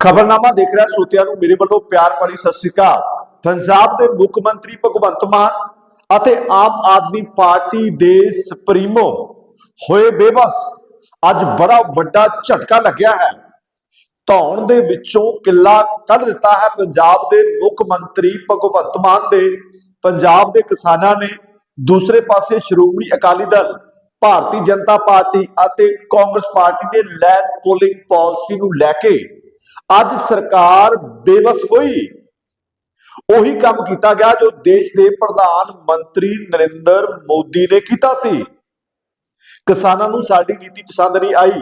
ਖਬਰਨਾਮਾ ਦੇਖ ਰਿਹਾ ਸੋਤਿਆਂ ਨੂੰ, ਮੇਰੇ ਵੱਲੋਂ ਪਿਆਰ ਭਰੀ ਸਤਿ ਸ਼੍ਰੀ ਅਕਾਲ। ਪੰਜਾਬ ਦੇ ਮੁੱਖ ਮੰਤਰੀ ਭਗਵੰਤ ਮਾਨ ਅਤੇ ਆਮ ਆਦਮੀ ਪਾਰਟੀ ਦੇ ਸੁਪਰੀਮੋ ਹੋਏ ਬੇਬਸ, ਅੱਜ ਬੜਾ ਵੱਡਾ ਝਟਕਾ ਲੱਗਿਆ ਹੈ। ਧੌਣ ਦੇ ਵਿੱਚੋਂ ਕਿੱਲਾ ਕੱਢ ਦਿੱਤਾ ਹੈ ਪੰਜਾਬ ਦੇ ਮੁੱਖ ਮੰਤਰੀ ਭਗਵੰਤ ਮਾਨ ਦੇ। ਪੰਜਾਬ ਦੇ ਕਿਸਾਨਾਂ ਨੇ ਦੂਸਰੇ ਪਾਸੇ ਸ਼੍ਰੋਮਣੀ ਅਕਾਲੀ ਦਲ, ਭਾਰਤੀ ਜਨਤਾ ਪਾਰਟੀ ਅਤੇ ਕਾਂਗਰਸ ਪਾਰਟੀ ਨੇ ਲੈਂਡ ਪੋਲਿੰਗ ਪਾਲਿਸੀ ਨੂੰ ਲੈ ਕੇ ਅੱਜ ਸਰਕਾਰ ਬੇਵਸ ਹੋਈ। ਉਹੀ ਕੰਮ ਕੀਤਾ ਗਿਆ ਜੋ ਦੇਸ਼ ਦੇ ਪ੍ਰਧਾਨ ਮੰਤਰੀ ਨਰਿੰਦਰ ਮੋਦੀ ਨੇ ਕੀਤਾ ਸੀ। ਕਿਸਾਨਾਂ ਨੂੰ ਸਾਡੀ ਨੀਤੀ ਪਸੰਦ ਨਹੀਂ ਆਈ।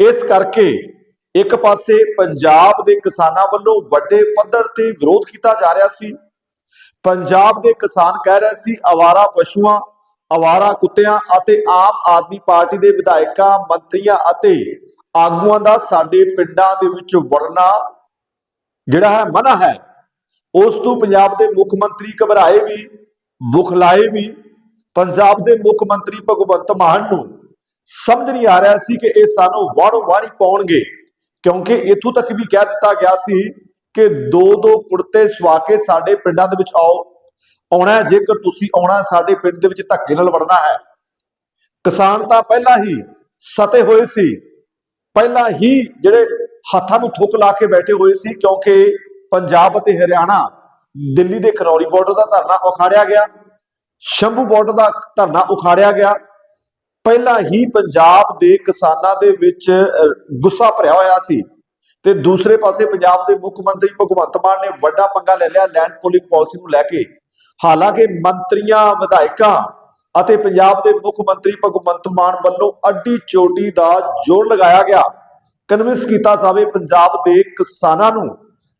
ਇਸ ਕਰਕੇ ਇੱਕ ਪਾਸੇ ਪੰਜਾਬ ਦੇ ਕਿਸਾਨਾਂ ਵੱਲੋਂ ਵੱਡੇ ਪੱਧਰ ਤੇ ਵਿਰੋਧ ਕੀਤਾ ਜਾ ਰਿਹਾ ਸੀ। ਪੰਜਾਬ ਦੇ ਕਿਸਾਨ ਕਹਿ ਰਹੇ ਸੀ ਆਵਾਰਾ ਪਸ਼ੂਆਂ ਆਵਾਰਾ ਕੁੱਤਿਆਂ ਅਤੇ ਆਮ ਆਦਮੀ ਪਾਰਟੀ ਦੇ ਵਿਧਾਇਕਾਂ, ਮੰਤਰੀਆਂ ਅਤੇ ਆਗੂਆਂ ਦਾ ਸਾਡੇ ਪਿੰਡਾਂ ਦੇ ਵਿੱਚ ਵੜਨਾ ਜਿਹੜਾ ਹੈ ਮਨਾ ਹੈ। ਉਸ ਤੋਂ ਪੰਜਾਬ ਦੇ ਮੁੱਖ ਮੰਤਰੀ ਘਬਰਾਏ ਵੀ ਬੁਖਲਾਏ ਵੀ, ਪੰਜਾਬ ਦੇ ਮੁੱਖ ਮੰਤਰੀ ਭਗਵੰਤ ਮਾਨ ਨੂੰ ਸਮਝ ਨਹੀਂ ਆ ਰਿਹਾ ਸੀ ਕਿ ਇਹ ਸਾਨੂੰ ਵਾੜੋ ਵਾੜੀ ਪਾਉਣਗੇ। ਕਿਉਂਕਿ ਇਥੋਂ ਤੱਕ ਵੀ ਕਹਿ ਦਿੱਤਾ ਗਿਆ ਸੀ ਕਿ ਦੋ ਦੋ ਕੁੜਤੇ ਸਵਾ ਕੇ ਸਾਡੇ ਪਿੰਡਾਂ ਦੇ ਵਿੱਚ ਆਓ। ਆਉਣਾ ਜੇਕਰ ਤੁਸੀਂ ਆਉਣਾ ਸਾਡੇ ਪਿੰਡ ਦੇ ਵਿੱਚ ਧੱਕੇ ਨਾਲ ਵੜਨਾ ਹੈ। ਕਿਸਾਨ ਤਾਂ ਪਹਿਲਾਂ ਹੀ ਸਤੇ ਹੋਏ ਸੀ। ਪਹਿਲਾਂ ਹੀ ਜਿਹੜੇ ਹੱਥਾਂ ਨੂੰ ਥੁੱਕ ਲਾ ਕੇ ਬੈਠੇ ਹੋਏ ਸੀ, ਕਿਉਂਕਿ ਪੰਜਾਬ ਅਤੇ ਹਰਿਆਣਾ ਦਿੱਲੀ ਦੇ ਖਨੌਰੀ ਬਾਰਡਰ ਦਾ ਧਰਨਾ ਉਖਾੜਿਆ ਗਿਆ, ਸ਼ੰਭੂ ਬਾਰਡਰ ਦਾ ਧਰਨਾ ਉਖਾੜਿਆ ਗਿਆ। ਪਹਿਲਾਂ ਹੀ ਪੰਜਾਬ ਦੇ ਕਿਸਾਨਾਂ ਦੇ ਵਿੱਚ ਗੁੱਸਾ ਭਰਿਆ ਹੋਇਆ ਸੀ ਤੇ ਦੂਸਰੇ ਪਾਸੇ ਪੰਜਾਬ ਦੇ ਮੁੱਖ ਮੰਤਰੀ ਭਗਵੰਤ ਮਾਨ ਨੇ ਵੱਡਾ ਪੰਗਾ ਲੈ ਲਿਆ ਲੈਂਡ ਪੋਲਿੰਗ ਪਾਲਿਸੀ ਨੂੰ ਲੈ ਕੇ। ਹਾਲਾਂਕਿ ਮੰਤਰੀਆਂ, ਵਿਧਾਇਕਾਂ ਅਤੇ ਪੰਜਾਬ ਦੇ ਮੁੱਖ ਮੰਤਰੀ ਭਗਵੰਤ ਮਾਨ ਵੱਲੋਂ ਅੱਡੀ ਚੋਟੀ ਦਾ ਜ਼ੋਰ ਲਗਾਇਆ ਗਿਆ। ਕਨਵਿੰਸ ਕੀਤਾ ਜਾਵੇ ਪੰਜਾਬ ਦੇ ਕਿਸਾਨਾਂ ਨੂੰ।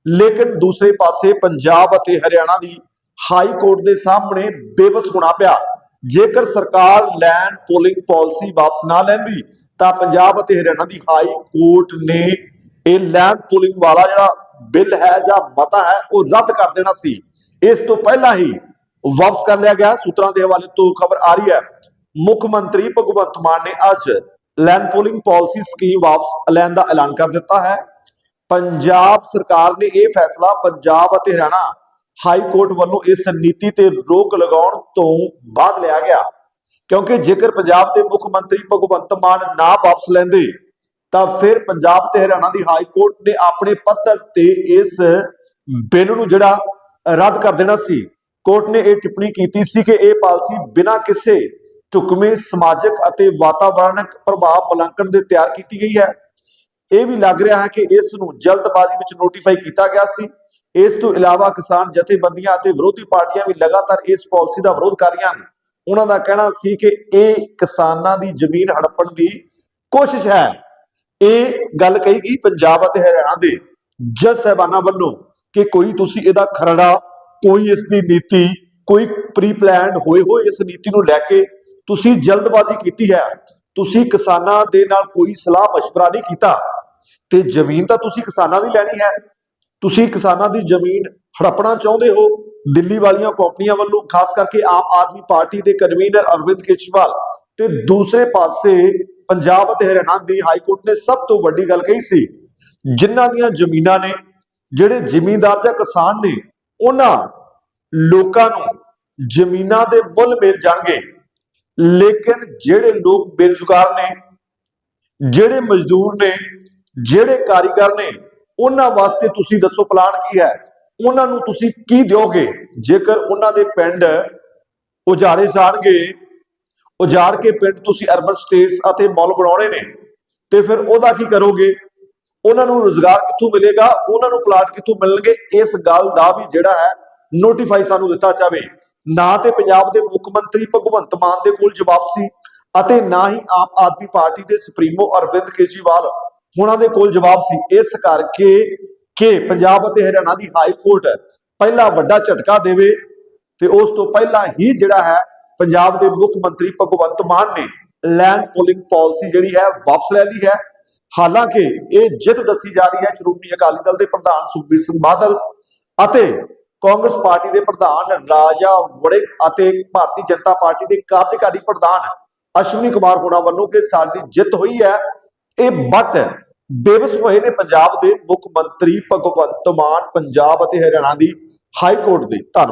ਲੇਕਿਨ ਦੂਸਰੇ ਪਾਸੇ ਪੰਜਾਬ ਅਤੇ ਹਰਿਆਣਾ ਦੀ ਹਾਈ ਕੋਰਟ ਦੇ ਸਾਹਮਣੇ ਬੇਵਸ ਹੋਣਾ ਪਿਆ। ਜੇਕਰ ਸਰਕਾਰ ਲੈਂਡ ਪੋਲਿੰਗ ਪਾਲਿਸੀ ਵਾਪਸ ਨਾ ਲੈਂਦੀ, ਤਾਂ ਪੰਜਾਬ ਅਤੇ ਹਰਿਆਣਾ ਦੀ ਹਾਈ ਕੋਰਟ ਨੇ ਇਹ ਲੈਂਡ ਪੋਲਿੰਗ ਵਾਲਾ ਜਿਹੜਾ ਬਿੱਲ ਹੈ ਜਾਂ ਮਤਾ ਹੈ, ਉਹ ਰੱਦ ਕਰ ਦੇਣਾ ਸੀ। ਇਸ ਤੋਂ ਪਹਿਲਾਂ ਹੀ ਵਾਪਸ ਕਰ ਲਿਆ ਗਿਆ। ਸੂਤਰਾਂ ਦੇ ਹਵਾਲੇ ਤੋਂ ਖਬਰ ਆ ਰਹੀ ਹੈ। ਮੁੱਖ ਮੰਤਰੀ ਭਗਵੰਤ ਮਾਨ ਨੇ ਅੱਜ ਲੈਂਡ ਪੋਲਿੰਗ ਪਾਲਿਸੀ ਸਕੀਮ ਵਾਪਸ ਲੈਣ ਦਾ ਐਲਾਨ ਕਰ ਦਿੱਤਾ ਹੈ। ਪੰਜਾਬ ਸਰਕਾਰ ਨੇ ਇਹ ਫੈਸਲਾ ਪੰਜਾਬ ਅਤੇ ਹਰਿਆਣਾ ਹਾਈ ਕੋਰਟ ਵੱਲੋਂ ਇਸ ਨੀਤੀ ਤੇ ਰੋਕ ਲਗਾਉਣ ਤੋਂ ਬਾਅਦ ਲਿਆ ਗਿਆ। ਕਿਉਂਕਿ ਜੇਕਰ ਪੰਜਾਬ ਦੇ ਮੁੱਖ ਮੰਤਰੀ ਭਗਵੰਤ ਮਾਨ ਨਾ ਵਾਪਸ ਲੈਂਦੇ, ਤਾਂ ਫਿਰ ਪੰਜਾਬ ਤੇ ਹਰਿਆਣਾ ਦੀ ਹਾਈ ਕੋਰਟ ਨੇ ਆਪਣੇ ਪੱਧਰ ਤੇ ਇਸ ਬਿੱਲ ਨੂੰ ਜਿਹੜਾ ਰੱਦ ਕਰ ਦੇਣਾ ਸੀ। ਕੋਰਟ ਨੇ ਇਹ ਟਿੱਪਣੀ ਕੀਤੀ ਸੀ ਕਿ ਇਹ ਪਾਲਿਸੀ ਬਿਨਾਂ ਕਿਸੇ ਢੁਕਵੇਂ ਸਮਾਜਿਕ ਅਤੇ ਵਾਤਾਵਰਣਕ ਪ੍ਰਭਾਵ ਮੁਲਾਂਕਣ ਦੇ ਤਿਆਰ ਕੀਤੀ ਗਈ ਹੈ। ਇਹ ਵੀ ਲੱਗ ਰਿਹਾ ਹੈ ਕਿ ਇਸ ਨੂੰ ਜਲਦਬਾਜ਼ੀ ਵਿੱਚ ਨੋਟੀਫਾਈ ਕੀਤਾ ਗਿਆ ਸੀ। ਇਸ ਤੋਂ ਇਲਾਵਾ ਕਿਸਾਨ ਜਥੇਬੰਦੀਆਂ ਅਤੇ ਵਿਰੋਧੀ ਪਾਰਟੀਆਂ ਵੀ ਲਗਾਤਾਰ ਇਸ ਪਾਲਿਸੀ ਦਾ ਵਿਰੋਧ ਕਰ ਰਹੀਆਂ ਹਨ। ਉਹਨਾਂ ਦਾ ਕਹਿਣਾ ਸੀ ਕਿ ਇਹ ਕਿਸਾਨਾਂ ਦੀ ਜ਼ਮੀਨ ਹੜਪਣ ਦੀ ਕੋਸ਼ਿਸ਼ ਹੈ। ਇਹ ਗੱਲ ਕਹੀ ਗਈ ਪੰਜਾਬ ਅਤੇ ਹਰਿਆਣਾ ਦੇ ਜੱਜ ਸਾਹਿਬਾਨਾਂ ਵੱਲੋਂ ਕਿ ਕੋਈ ਤੁਸੀਂ ਇਹਦਾ ਖਰੜਾ ਕੋਈ ਇਸ ਦੀ ਨੀਤੀ ਕੋਈ ਪ੍ਰੀ ਪਲਾਨਡ ਹੋਏ ਹੋਏ ਇਸ ਨੀਤੀ ਨੂੰ ਲੈ ਕੇ ਤੁਸੀਂ ਜਲਦਬਾਜ਼ੀ ਕੀਤੀ ਹੈ ਤੁਸੀਂ ਕਿਸਾਨਾਂ ਦੇ ਨਾਲ ਕੋਈ ਸਲਾਹ مشورہ ਨਹੀਂ ਕੀਤਾ ਤੇ ਜ਼ਮੀਨ ਤਾਂ ਤੁਸੀਂ ਕਿਸਾਨਾਂ ਦੀ ਲੈਣੀ ਹੈ ਤੁਸੀਂ ਕਿਸਾਨਾਂ ਦੀ ਜ਼ਮੀਨ ਹੜਪਣਾ ਚਾਹੁੰਦੇ ਹੋ ਦਿੱਲੀ ਵਾਲੀਆਂ ਕੰਪਨੀਆਂ ਵੱਲੋਂ ਖਾਸ ਕਰਕੇ ਆਮ ਆਦਮੀ ਪਾਰਟੀ ਦੇ ਕਨਵੀਨਰ ਅਰਵਿੰਦ ਕੇਜਰੀਵਾਲ ਤੇ ਦੂਸਰੇ ਪਾਸੇ ਪੰਜਾਬ ਅਤੇ ਹਰਿਆਣਾ ਦੀ ਹਾਈ ਕੋਰਟ ਨੇ ਸਭ ਤੋਂ ਵੱਡੀ ਗੱਲ ਕਹੀ ਸੀ ਜਿਨ੍ਹਾਂ ਦੀਆਂ ਜ਼ਮੀਨਾਂ ਨੇ ਜਿਹੜੇ ਜ਼ਿਮੀਂਦਾਰ ਜਾਂ ਕਿਸਾਨ ਨੇ ਉਹਨਾਂ ਲੋਕਾਂ ਨੂੰ ਜ਼ਮੀਨਾਂ ਦੇ ਮੁੱਲ ਮਿਲ ਜਾਣਗੇ। ਲੇਕਿਨ ਜਿਹੜੇ ਲੋਕ ਬੇਰੁਜ਼ਗਾਰ ਨੇ, ਜਿਹੜੇ ਮਜ਼ਦੂਰ ਨੇ, ਜਿਹੜੇ ਕਾਰੀਗਰ ਨੇ, ਉਹਨਾਂ ਵਾਸਤੇ ਤੁਸੀਂ ਦੱਸੋ ਪਲਾਨ ਕੀ ਹੈ? ਉਹਨਾਂ ਨੂੰ ਤੁਸੀਂ ਕੀ ਦਿਓਗੇ? ਜੇਕਰ ਉਹਨਾਂ ਦੇ ਪਿੰਡ ਉਜਾੜੇ ਜਾਣਗੇ, ਉਜਾੜ ਕੇ ਪਿੰਡ ਤੁਸੀਂ ਅਰਬਨ ਸਟੇਟਸ ਅਤੇ ਮਾਲ ਬਣਾਉਣੇ ਨੇ, ਤੇ ਫਿਰ ਉਹਦਾ ਕੀ ਕਰੋਗੇ? ਉਹਨਾਂ ਨੂੰ ਰੋਜ਼ਗਾਰ ਕਿੱਥੋਂ ਮਿਲੇਗਾ, ਉਹਨਾਂ ਨੂੰ ਪਲਾਟ ਕਿੱਥੋਂ ਮਿਲਣਗੇ, ਇਸ ਗੱਲ ਦਾ ਵੀ ਜਿਹੜਾ ਹੈ ਨੋਟੀਫਾਈ ਸਾਨੂੰ ਦਿੱਤਾ ਜਾਵੇ। ਨਾ ਤੇ ਪੰਜਾਬ ਦੇ ਮੁੱਖ ਮੰਤਰੀ ਭਗਵੰਤ ਮਾਨ ਦੇ ਕੋਲ ਜਵਾਬ ਸੀ ਅਤੇ ਨਾ ਹੀ ਆਮ ਆਦਮੀ ਪਾਰਟੀ ਦੇ ਸੁਪਰੀਮੋ ਅਰਵਿੰਦ ਕੇਜਰੀਵਾਲ ਉਹਨਾਂ ਦੇ ਕੋਲ ਜਵਾਬ ਸੀ। ਇਸ ਕਰਕੇ ਕਿ ਪੰਜਾਬ ਅਤੇ ਹਰਿਆਣਾ ਦੀ ਹਾਈ ਕੋਰਟ ਪਹਿਲਾ ਵੱਡਾ ਝਟਕਾ ਦੇਵੇ ਤੇ ਉਸ ਤੋਂ ਪਹਿਲਾਂ ਹੀ ਜਿਹੜਾ ਹੈ ਪੰਜਾਬ ਦੇ ਮੁੱਖ ਮੰਤਰੀ ਭਗਵੰਤ ਮਾਨ ਨੇ ਲੈਂਡ ਪੋਲਿੰਗ ਪਾਲਿਸੀ ਜਿਹੜੀ ਹੈ ਵਾਪਸ ਲੈ ਲਈ ਹੈ। ਹਾਲਾਂਕਿ ਇਹ ਜਿੱਤ ਦੱਸੀ ਜਾ ਰਹੀ ਹੈ ਸ਼੍ਰੋਮਣੀ ਅਕਾਲੀ ਦਲ ਦੇ ਪ੍ਰਧਾਨ ਸੁਖਬੀਰ ਸਿੰਘ ਬਾਦਲ ਅਤੇ ਕਾਂਗਰਸ ਪਾਰਟੀ ਦੇ ਪ੍ਰਧਾਨ ਰਾਜਾ ਵੜਿੰਗ ਅਤੇ ਭਾਰਤੀ ਜਨਤਾ ਪਾਰਟੀ ਦੇ ਕਾਰਜਕਾਰੀ ਪ੍ਰਧਾਨ ਅਸ਼ਵਨੀ ਕੁਮਾਰ ਹੋਣਾ ਵੱਲੋਂ ਕਿ ਸਾਡੀ ਜਿੱਤ ਹੋਈ ਹੈ। ਇਹ ਬੱਟ ਬੇਬਸ ਹੋਏ ਨੇ ਪੰਜਾਬ ਦੇ ਮੁੱਖ ਮੰਤਰੀ ਭਗਵੰਤ ਮਾਨ, ਪੰਜਾਬ ਅਤੇ ਹਰਿਆਣਾ ਦੀ ਹਾਈ ਕੋਰਟ ਦੇ ਧੰਨਵਾਦ।